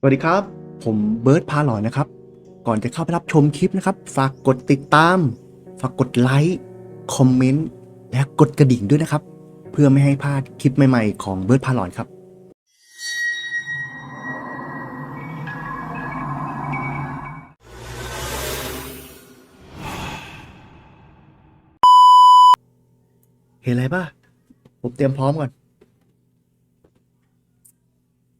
สวัสดีครับ ผมเบิร์ดพาหลอนนะครับ ก่อนจะเข้าไปรับชมคลิปนะครับ ฝากกดติดตาม ฝากกดไลค์ คอมเมนต์ และกดกระดิ่งด้วยนะครับ เพื่อไม่ให้พลาดคลิปใหม่ๆ ของเบิร์ดพาหลอนครับ เห็นอะไรป่ะ ผมเตรียมพร้อมก่อน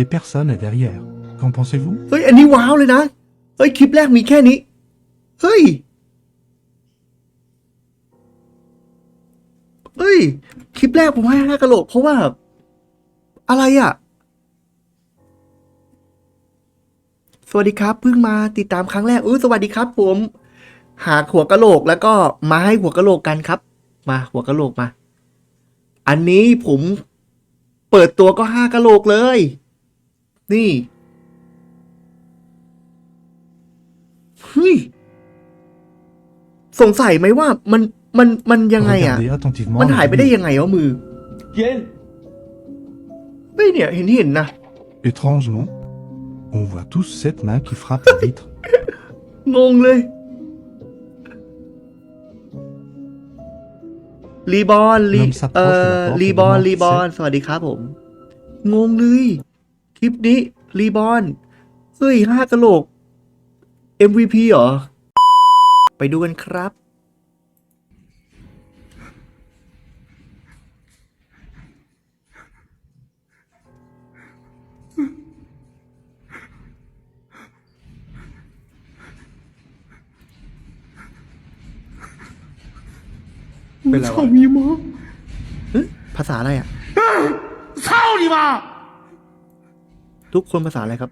Et personne est derrière. Qu'en pensez-vous เฮ้ย อันนี้ว้าวเลยนะ เฮ้ย คลิปแรกมีแค่นี้ เฮ้ย เฮ้ย คลิปแรกผมให้ห้ากะโหลกเพราะว่า อะไรอะ สวัสดีครับ เพิ่งมาติดตามครั้งแรกอุ้ยสวัสดีครับผม หาหัวกะโหลกแล้วก็มาให้หัวกะโหลกกันครับ มาหัวกะโหลกมา อันนี้ผมเปิดตัวก็ห้ากะโหลกเลย นี่เฮ้ยสงสัยไหมว่ามันมันมันยังไงอะ Regardez attentivement มัน la หายไปได้ vidéo. ยังไงวะมือเฮ้ยเนี่ยเห็นเห็นนะ Étrange, non On voit tous cette main qui frappe la vitre. งงเลยรีบอนรี L'homme s'approche เอ่ de la อ porte รีบอน et demande รีบอน qui สวัสดีครับผม งงเลย คลิปนี้ รีบอน เฮ้ยห้ากะโหลก MVP เหรอ ไปดูกันครับ เป็นไรวะเฮ้ยภาษาอะไรอ่ะ 操你妈！ ทุกคนภาษาอะไรครับ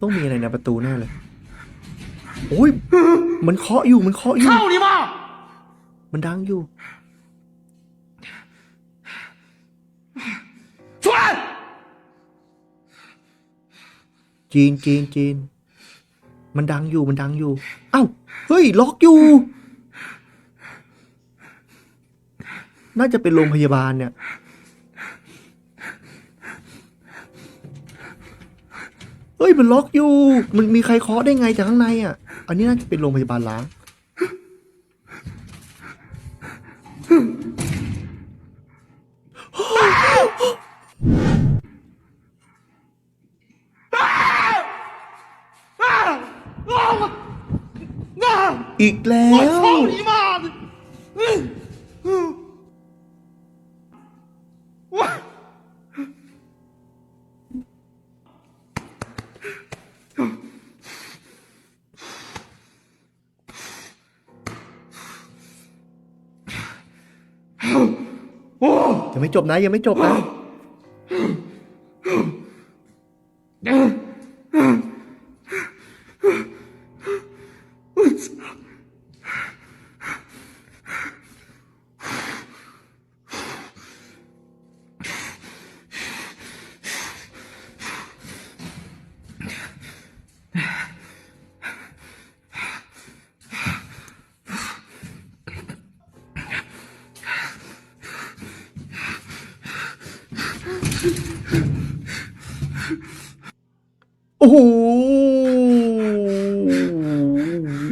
ต้องมีอะไรในประตูแน่เลยโอ้ยมันเคาะอยู่มันเคาะอยู่เข้าดิมามันดังอยู่ชวนจีนจีนจีนมันดังอยู่มันดังอยู่ เอ้าเฮ้ยล็อกอยู่ น่าจะเป็นโรงพยาบาลเนี่ย เฮ้ย มันล็อกอยู่ มันมีใครเคาะได้ไงจากข้างในอ่ะ อันนี้น่าจะเป็นโรงพยาบาลล้าง อีกแล้ 我 ว 操你妈的！嗯嗯， ยังไม่จบนะยังไม่จบนะ โอ้โห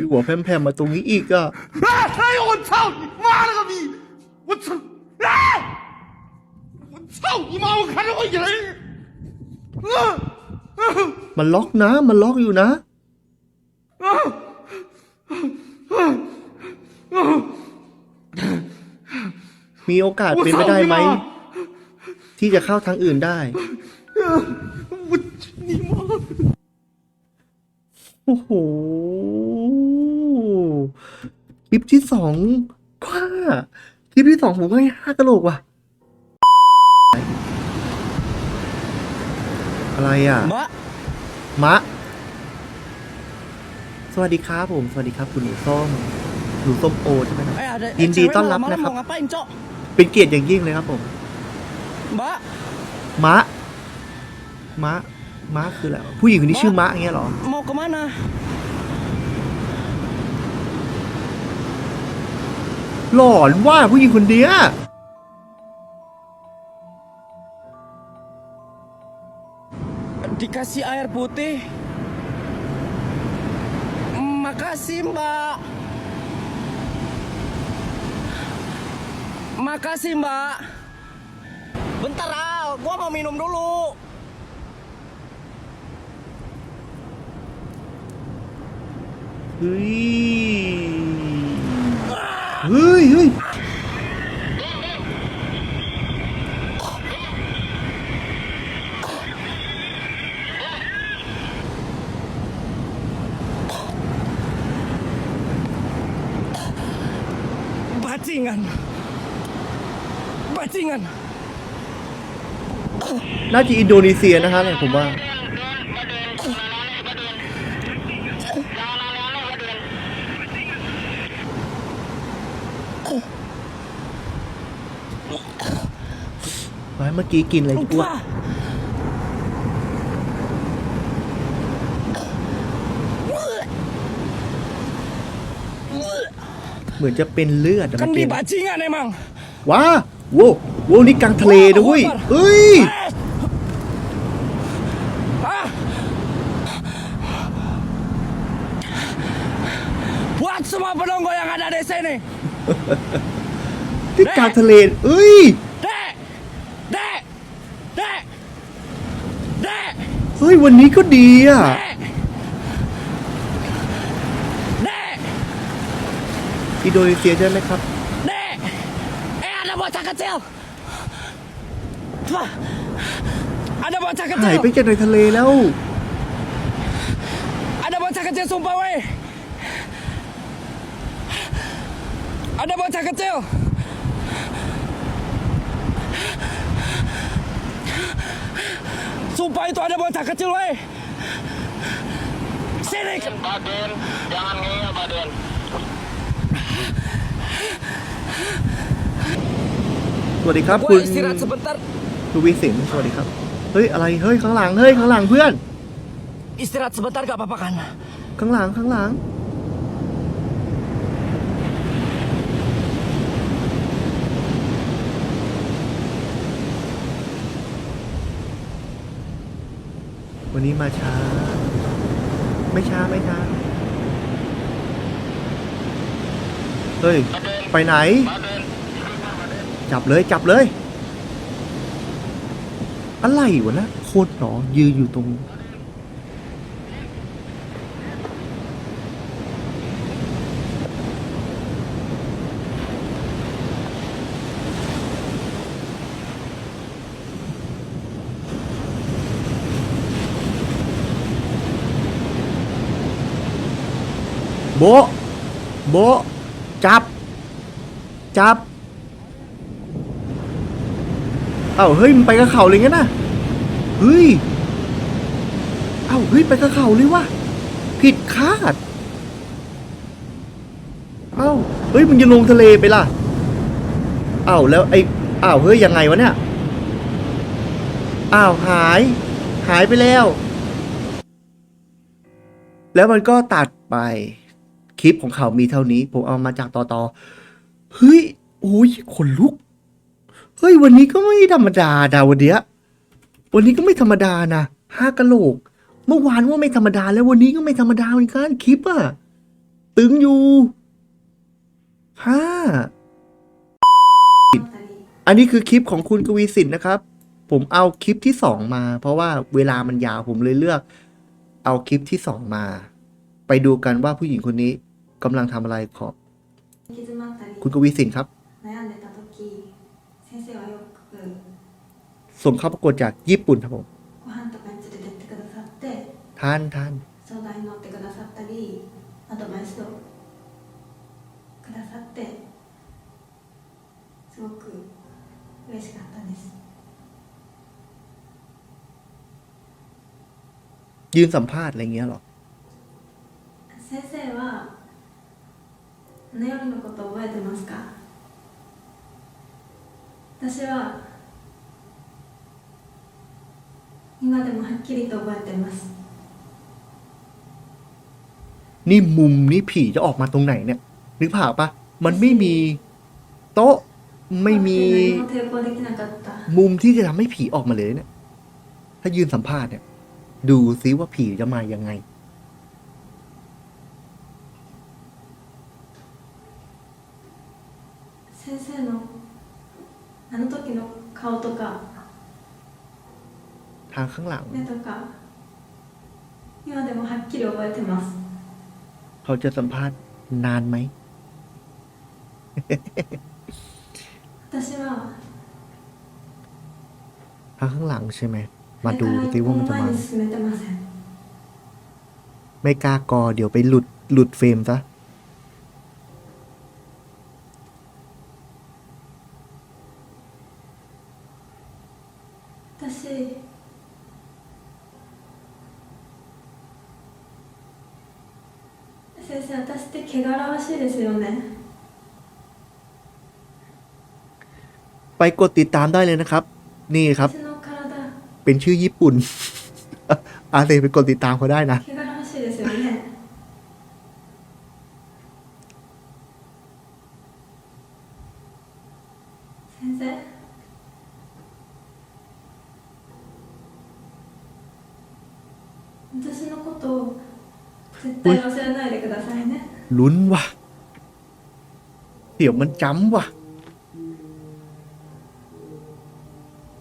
หัวแพร่ๆมาตรงนี้อีกอ่ะ 哎哎呦我操你妈了个逼！我操！啊！我操你妈！我看着我人儿。嗯嗯 มันล็อกนะ มันล็อกอยู่นะ มีโอกาสเป็นไปได้ไหม ที่จะเข้าทางอื่นได้ นี่มโอ้โหคลิปที่สองว่าคลิปที่สองผมก็ให้ห้ากะโหลกว่ะ อะไรอะ มะ มะ สวัสดีครับผม สวัสดีครับคุณหนูส้มหนูส้มโอใช่ไหมครับยินดีต้อนรับนะครับ เป็นเกียรติอย่างยิ่งเลยครับผม Mbak, มะมะมะคืออะไรวะผู้หญิงคนนี้ชื่อมะอย่างเงี้ยเหรอ mau kemana? หลอนว่าผู้หญิงคนเนี้ย Dikasih air putih. Makasih, Mbak. Makasih, Mbak. Bentar ah, gua mau minum dulu. เฮ้ยเฮ้ยเฮ้ย Bajingan. Bajingan. น่าจะอินโดนีเซียนะคะเนี่ยผมว่าไว้เมื่อกี้กินอะไรอ้วก Wah. เหมือนจะเป็นเลือดอะมัน Kan เป็ di น bajingan emang. ว้าโว้ โว้นี่กลางทะเลนะเว้ยเฮ้ยวัดสมา penunggu yang ada di ยที่กลางทะเลเอ้ยเฮ้ย วันนี้ก็ดีอะอินโดนีเซียใช่ไหมครับเน่เอ๊ะนะบอทากาเซล Ada bocah หายไป kecil! จากในทะเลแล้ว Ada bocah kecil, sumpah weh! Ada bocah kecil! Sumpah itu ada bocah kecil, weh! Sini! Baden, jangan ngeyel Baden. สวัสดีครับ Gua คุณ istirahat sebentar. คุณวิสินสวัสดีครับ เฮ้ยอะไรเฮ้ยข้างหลังเฮ้ยข้างหลังเพื่อน Istirahat sebentar gak apa-apa kan? ข้างหลังข้างหลัง วันนี้มาช้า ไม่ช้าไม่ช้า เฮ้ย ไปไหน จับเลยจับเลย อะไรวะนะโคตรหรอยืนอยู่ตรง โบะโบะจับ จับ เอ้าเฮ้ยมันไปกับเขาเลยงั้นน่ะเฮ้ยเอ้าเฮ้ยไปกับเขาเลยวะผิดคาด เอ้าเฮ้ยมึงจะลงทะเลไปล่ะเอ้าแล้วไอ้อ้าวเฮ้ยยังไงวะเนี่ยอ้าวหาย หายไปแล้ว แล้วมันก็ตัดไป คลิปของเขามีเท่านี้ ผมเอามาจากต่อต่อเฮ้ยโอ้ยขนลุก เฮ้ยวันนี้ก็ไม่ธรรมดาดาวเดียวันนี้ก็ไม่ธรรมดานะห้ากะโหลก เมื่อวานว่าไม่ธรรมดาแล้ววันนี้ก็ไม่ธรรมดาเหมือนกันคลิปอะตึงอยู่ห้าอันนี้คือคลิปของคุณกวีสินนะครับ ผมเอาคลิปที่สองมา เพราะว่าเวลามันยาวผมเลยเลือก เอาคลิปที่สองมา ไปดูกันว่าผู้หญิงคนนี้กำลังทำอะไรขอคุณกวีสินครับ ส่งเข้าประกวดจากญี่ปุ่นครับผม ご飯とかに連れてってくださって ท่านท่าน 相談に乗ってくださったりアドバイスをくださって すごく嬉しかったです ยืนสัมภาษณ์อะไรเงี้ยเหรอ 先生はあの夜のこと覚えてますか私は 今でもはっきりと覚えてます นี่มุมนี่ผีจะออกมาตรงไหนเนี่ย นึกภาพปะมันไม่มี โต๊ะ ไม่มี 怖くて何も抵抗できなかった มุมที่จะทำให้ผีออกมาเลยเนี่ย ถ้ายืนสัมภาษณ์เนี่ย ดูซิว่าผีจะมายังไง างข้างหลัง เขาจะสัมภาษณ์นานไหมทางข้างหลังใช่ไหม มาดูสิว่ามันจะมา ไม่กล้ากอเดี๋ยวไปหลุดหลุดเฟรมซะ って汚らわしいですよね ไปกดติดตามได้เลยนะครับ นี่ครับ 私の体 เป็นชื่อญี่ปุ่น อาเซไปกดติดตามเขาได้นะ 汚 ลุ้นว่ะ เดี๋ยวมันจำว่ะ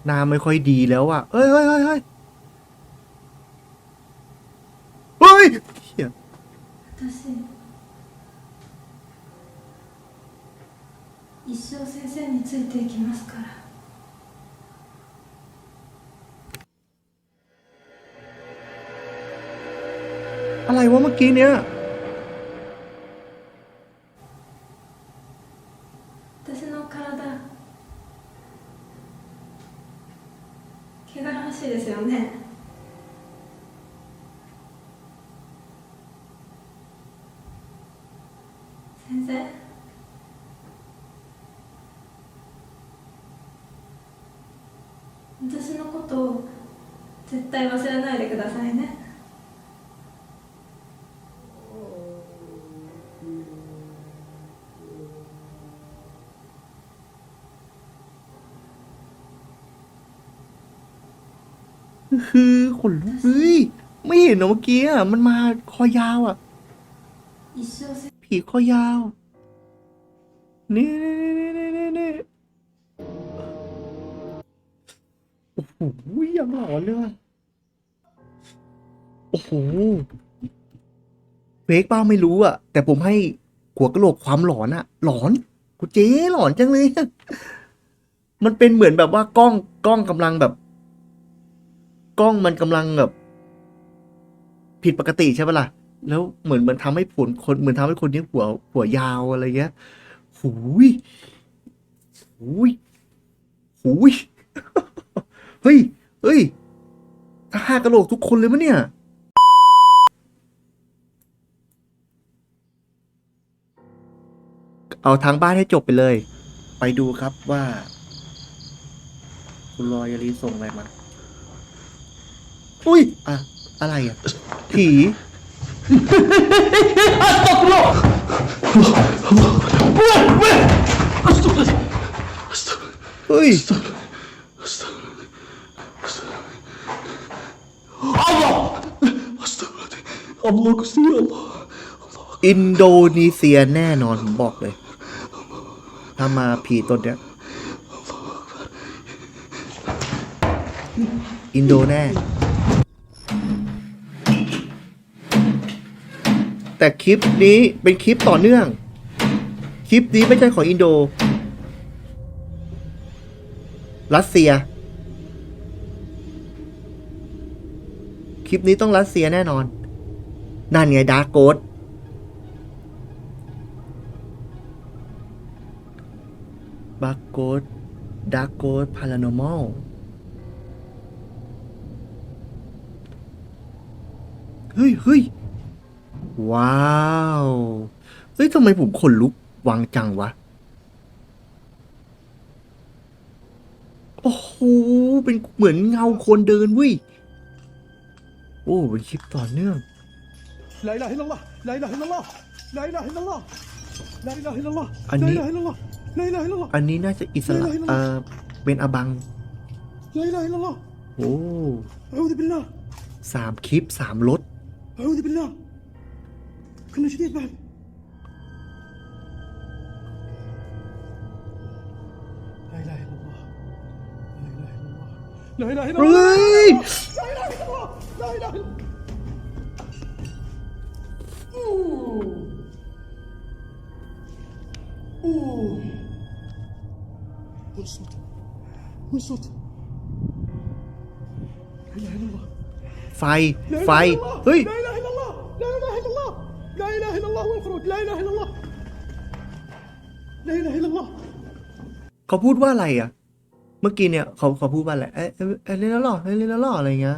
หน้าไม่ค่อยดีแล้วอ่ะ เอ้ยเฮ้ยเฮ้ยเฮ้ยเฮ้ยเหี้ย 私一生先生についていきますから อะไรวะเมื่อกี้เนี้ย の体汚らわしいですよね。先生。私のことを絶対忘れないで。 คือขนลุกเฮ้ยไม่เห็นเมื่อกี้อะมันมาคอยาวอะ ผีคอยาว นี่นี่นี่นี่นี่โอ้โหยังหลอนเลยว่ะโอ้โหเฟกป้าไม่รู้อะ แต่ผมให้หัวกระโหลกความหลอนอะ หลอนกูเจ๊หลอนจังเลย มันเป็นเหมือนแบบว่ากล้องกล้องกำลังแบบ กล้องมันกำลังแบบผิดปกติใช่ปะล่ะ แล้วเหมือนมันทำให้ผลคนเหมือนทำให้คนนี้หัวหัวยาวอะไรเงี้ยหูยหูยหูยเฮ้ยเฮ้ยห้ากระโหลกทุกคนเลยมะเนี่ยเอาทางบ้านให้จบไปเลย ไปดูครับว่า คุณรอยาลีส่งอะไรมา อุ้ยอะอะไรอะ ผีเฮ้ยอินโดนีเซียแน่นอนผมบอกเลย ถ้ามาผีตนเนี้ย อินโดแน่ แต่คลิปนี้เป็นคลิปต่อเนื่อง คลิปนี้ไม่ใช่ของอินโด รัสเซีย คลิปนี้ต้องรัสเซียแน่นอน นั่นไงดาร์โกดบักโกดดักโกดพารานอมอลเฮ้ยเฮ้ย ว้าวเอ้ยทำไมผมขนลุกวังจังวะ โอ้โห เป็นเหมือนเงาคนเดินวิโอ้เป็นคลิปต่อเนื่องลาอิลาฮิลลอฮ์ลาอิลาฮิลลอฮ์ลาอิลาฮิลลอฮ์ลาอิลาฮิลลอฮ์อันนี้ลาอิลาฮิลลอฮ์อันนี้น่าจะอิสระเอ่อเป็นอบังลาอิลาฮิลลอฮ์โอ้อูดิบิลลาสามคลิปสามรถอูดิบิลลา الا الله لا اله الا الله لا اله الا เฮ้ الله ย لا اله الا الله لا اله الا الله اوه وين الصوت وين الصوت لا اله الا الله ไฟ لا ไฟ إله إلا الله. เฮ้ย ละอิละฮิลลอฮ์ละอิละฮิลลอฮ์เขาพูดว่าอะไรอะ เมื่อกี้เนี่ยเขาเขาพูดว่าอะไรเอ๊ะเอ๊ะเอ๊ะเล่นแล้วอเล่นแล้วหรออะไรเงี้ย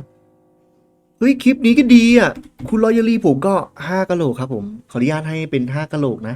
เฮ้ยคลิปนี้ก็ดีอะ คุณรอยลีผมก็ห้ากะโหลกครับผมขออนุญาตให้เป็นห้ากะโหลกนะ